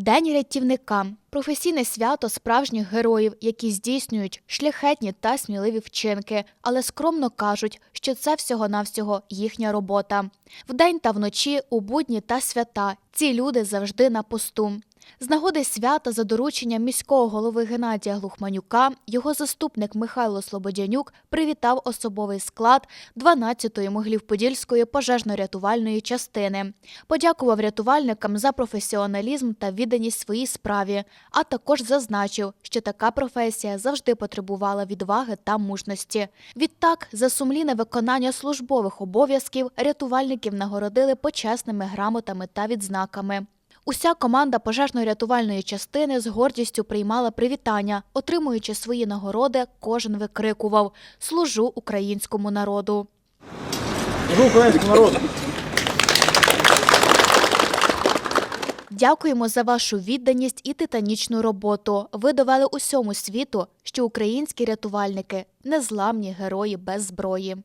День рятівника професійне свято справжніх героїв, які здійснюють шляхетні та сміливі вчинки, але скромно кажуть, що це всього-навсього їхня робота. Вдень та вночі, у будні та свята ці люди завжди на посту. З нагоди свята за дорученням міського голови Геннадія Глухманюка його заступник Михайло Слободянюк привітав особовий склад 12-ї Могилів-Подільської пожежно-рятувальної частини. Подякував рятувальникам за професіоналізм та відданість своїй справі, а також зазначив, що така професія завжди потребувала відваги та мужності. Відтак, за сумлінне виконання службових обов'язків рятувальників нагородили почесними грамотами та відзнаками. Уся команда пожежно-рятувальної частини з гордістю приймала привітання, отримуючи свої нагороди, кожен викрикував Служу українському народу. Служу українському народу. Дякуємо за вашу відданість і титанічну роботу. Ви довели усьому світу, що українські рятувальники незламні герої без зброї.